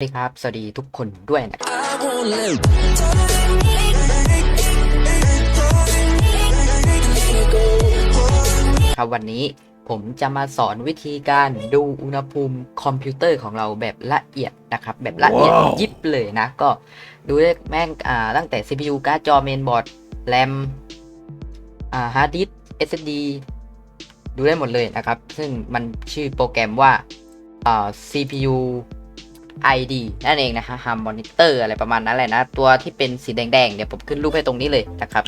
สวัสดีครับ สวัสดีทุกคนด้วยนะครับครับวันนี้ผมจะมาสอนวิธีการดูอุณหภูมิคอมพิวเตอร์ของเราแบบละเอียดนะครับ แบบละเอียดว้าวยิบเลยนะ ก็ดูได้แม่งอ่าตั้งแต่ CPU การ์ดจอเมนบอร์ดแรมอ่าฮาร์ดดิส SSD ดูได้หมดเลยนะครับ ซึ่งมันชื่อโปรแกรมว่าอ่า CPU ID นั่นเองนะฮะ Ham Monitor อะไรประมาณนั้นแหละนะ ตัวที่เป็นสีแดงๆเดี๋ยวผมขึ้นรูปให้ตรงนี้เลยนะครับ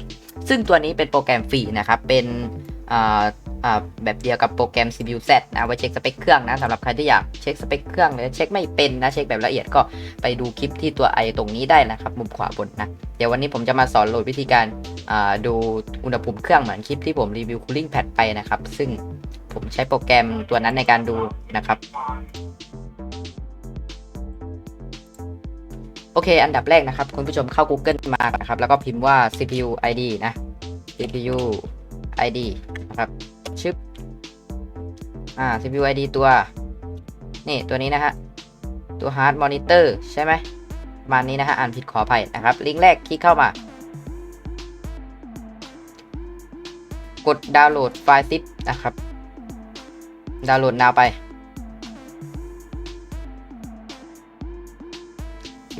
ซึ่งตัวนี้เป็นโปรแกรมฟรีนะครับ เป็นแบบเดียวกับโปรแกรม CPU Z นะไว้เช็คสเปคเครื่องนะสำหรับใครที่อยากเช็คสเปคเครื่องหรือเช็คไม่เป็นนะเช็คแบบละเอียดก็ไปดูคลิปที่ตัว i ตรงนี้ได้นะครับมุมขวาบนนะ เดี๋ยววันนี้ผมจะมาสอนโหลดวิธีการดูอุณหภูมิเครื่องเหมือนคลิปที่ผมรีวิว cooling pad ไปนะครับ ซึ่งผมใช้โปรแกรมตัวนั้นในการดูนะครับ โอเค อันดับแรกนะครับ คุณผู้ชมเข้า Google มานะครับ แล้วก็พิมพ์ว่า CPU ID นะ CPU ID นะครับชึบอ่า CPU ID ตัว นี่ตัวนี้นะฮะ ตัว Hard Monitor ใช่ไหมมานี้นะฮะ อ่านผิดขออภัยนะครับ ลิงก์แรกคลิกเข้ามา กดดาวน์โหลดไฟล์ซิปนะครับ ดาวน์โหลดนาวไป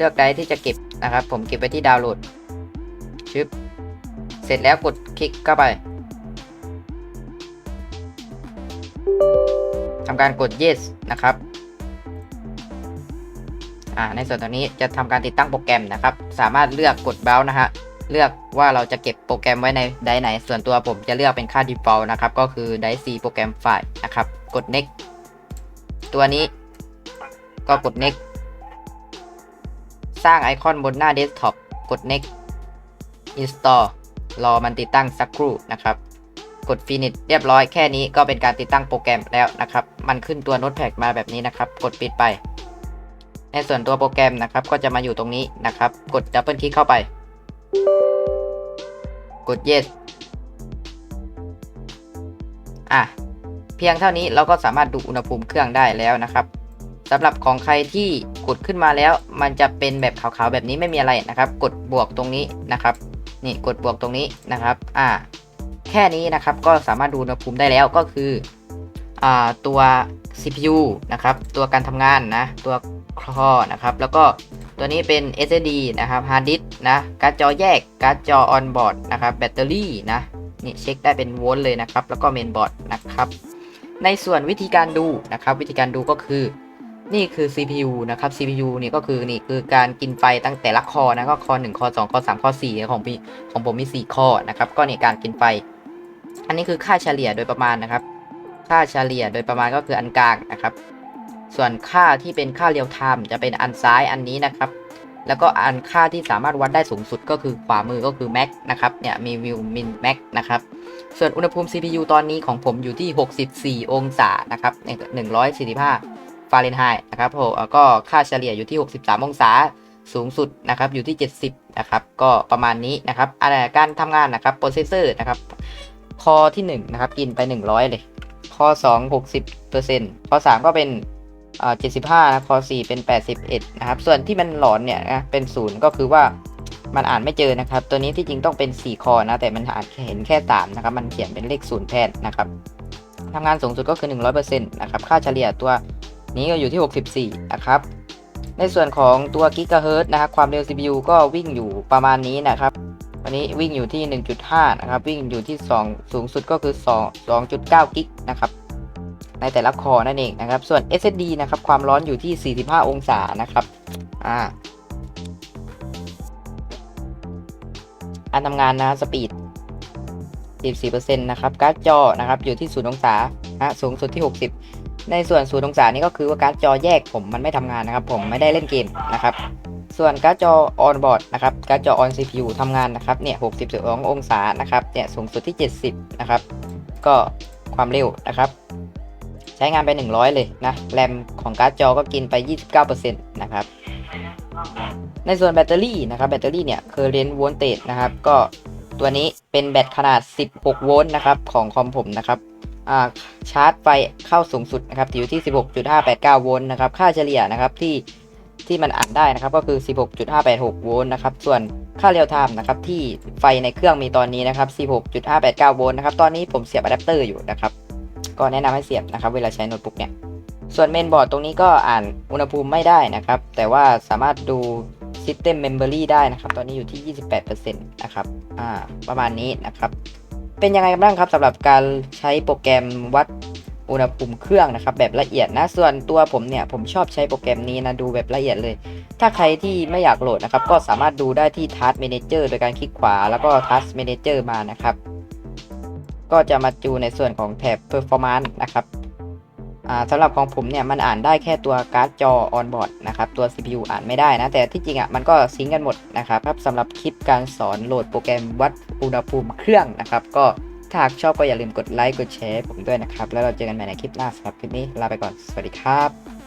เลือกไดร์ที่จะเก็บนะครับ ผมเก็บไว้ที่ดาวน์โหลดชึบเสร็จแล้วกดคลิกเข้าไปทำการกด yes นะครับอ่าในส่วนตรงนี้จะทำการติดตั้งโปรแกรมนะครับ สามารถเลือกกด browse นะฮะ เลือกว่าเราจะเก็บโปรแกรมไว้ในไดร์ไหน ส่วนตัวผมจะเลือกเป็นค่า default นะครับ ก็คือไดร์ C โปรแกรมไฟล์นะครับ กด next ตัวนี้ก็กด next สร้างไอคอนบนหน้าเดสก์ท็อปกด next install รอมันติดตั้งสักครู่นะครับ กด finish เรียบร้อยแค่นี้ก็เป็นการติดตั้งโปรแกรมแล้วนะครับ มันขึ้นตัว notepad มาแบบนี้นะครับ กดปิดไป ในส่วนตัวโปรแกรมนะครับ ก็จะมาอยู่ตรงนี้นะครับ กด double click เข้าไป กด yes อะเพียงเท่านี้เราก็สามารถดูอุณหภูมิเครื่องได้แล้วนะครับ สำหรับของใครที่กดขึ้นมาแล้ว มันจะเป็นแบบขาวๆแบบนี้ไม่มีอะไรนะครับ กดบวกตรงนี้นะครับ นี่กดบวกตรงนี้นะครับ อ่า แค่นี้นะครับก็สามารถดูอุณหภูมิได้แล้วก็คืออ่าตัว CPU นะครับ ตัวการทำงานนะ ตัวคลอนะครับ แล้วก็ตัวนี้เป็น SSD นะครับฮาร์ดดิสนะ การ์ดจอแยก การ์ดจอออนบอร์ดนะครับ แบตเตอรี่นะ นี่เช็คได้เป็นโวลต์เลยนะครับ แล้วก็เมนบอร์ดนะครับ ในส่วนวิธีการดูนะครับ วิธีการดูก็คือ นี่คือ CPU นะครับ CPU นี่ก็คือนี่คือการกินไฟตั้งแต่ละคอนะก็คอ1คอ2คอ3คอ4ของพี่ของผมมี 4 คอนะครับ ก็ในการกินไฟ อันนี้คือค่าเฉลี่ยโดยประมาณนะครับ ค่าเฉลี่ยโดยประมาณก็คืออันกลางนะครับ ส่วนค่าที่เป็นค่าเรียลไทม์จะเป็นอันซ้ายอันนี้นะครับ แล้วก็อันค่าที่สามารถวัดได้สูงสุดก็คือขวามือก็คือ max นะครับเนี่ยมีวิวมิน max นะครับส่วนอุณหภูมิ CPU ตอนนี้ของผมอยู่ที่ 64 องศานะครับ145 ฟาเรนไฮต์นะครับผมแล้วก็ค่าเฉลี่ยอยู่ที่ 63 องศาสูงสุดนะครับอยู่ที่ 70 นะครับก็ประมาณนี้นะครับอะไรการทำงานนะครับโปรเซสเซอร์นะครับคอที่ 1 นะครับกินไป 100 เลยคอ2 60%คอ3ก็เป็นอ่า75นะคอ4เป็น81นะครับ ส่วนที่มันหลอนเนี่ยนะเป็น0ก็คือว่ามันอ่านไม่เจอนะครับ ตัวนี้ที่จริงต้องเป็น4คอนะแต่มันอ่านเห็นแค่3นะครับ มันเขียนเป็นเลข0แทนนะครับทำงานสูงสุดก็คือ100%นะครับ ค่าเฉลี่ยตัว นี้ก็อยู่ที่ 64 นะครับ ในส่วนของตัวกิกะเฮิรตซ์นะครับความเร็ว CPU ก็วิ่งอยู่ประมาณนี้นะครับ วันนี้วิ่งอยู่ที่ 1.5 นะครับ วิ่งอยู่ที่ 2 สูงสุดก็คือ 2 2.9 กิกนะครับ ในแต่ละคอนั่นเองนะครับ ส่วน SSD นะครับ ความร้อนอยู่ที่ 45 องศานะครับ อ่าการทำงานนะสปีด14%นะครับ การ์ดจอนะครับ อยู่ที่ 0 องศานะสูงสุดที่ 60 ในส่วน0องศานี่ก็คือว่าการ์ดจอแยกผมมันไม่ทำงานนะครับ ผมไม่ได้เล่นเกมนะครับ ส่วนการ์ดจอออนบอร์ดนะครับการ์ดจอออน CPU ทำงานนะครับเนี่ย62องศานะครับเนี่ยสูงสุดที่ 70 นะครับ ก็ความเร็วนะครับ ใช้งานไป 100 เลยนะแรมของการ์ดจอก็กินไป 29%นะครับในส่วนแบตเตอรี่นะครับแบตเตอรี่เนี่ย current voltage นะครับก็ตัวนี้เป็นแบตขนาด 16 โวลต์นะครับของคอมผมนะครับ ชาร์จไฟเข้าสูงสุดนะครับอยู่ที่ 16.589 โวลต์นะครับค่าเฉลี่ยนะครับที่ที่มันอ่านได้นะครับก็คือ 16.586 โวลต์นะครับส่วนค่าเรียลไทม์นะครับที่ไฟในเครื่องมีตอนนี้นะครับ 16.589 โวลต์นะครับตอนนี้ผมเสียบอะแดปเตอร์อยู่นะครับก็แนะนำให้เสียบนะครับเวลาใช้โน้ตบุ๊กเนี่ยส่วนเมนบอร์ดตรงนี้ก็อ่านอุณหภูมิไม่ได้นะครับ แต่ว่าสามารถดู System Memory ได้นะครับ ตอนนี้อยู่ที่ 28%นะครับอ่าประมาณนี้นะครับ เป็นยังไงบ้างครับสำหรับการใช้โปรแกรมวัดอุณหภูมิเครื่องนะครับแบบละเอียดนะส่วนตัวผมเนี่ยผมชอบใช้โปรแกรมนี้นะดูแบบละเอียดเลย ถ้าใครที่ไม่อยากโหลดนะครับก็สามารถดูได้ที่ Task Manager โดยการคลิกขวาแล้วก็ Task Manager มานะครับ ก็จะมาจูในส่วนของแถบ Performance นะครับ สำหรับของผมเนี่ยมันอ่านได้แค่ตัวการ์ดจอออนบอร์ดนะครับตัว CPU อ่านไม่ได้นะ แต่ที่จริงอะมันก็ซิงกันหมดนะครับครับสำหรับคลิปการสอนโหลดโปรแกรมวัดอุณหภูมิเครื่องนะครับก็ถ้าหากชอบก็อย่าลืมกดไลค์กดแชร์ผมด้วยนะครับ แล้วเราเจอกันใหม่ในคลิปหน้าสำหรับคลิปนี้ลาไปก่อน สวัสดีครับ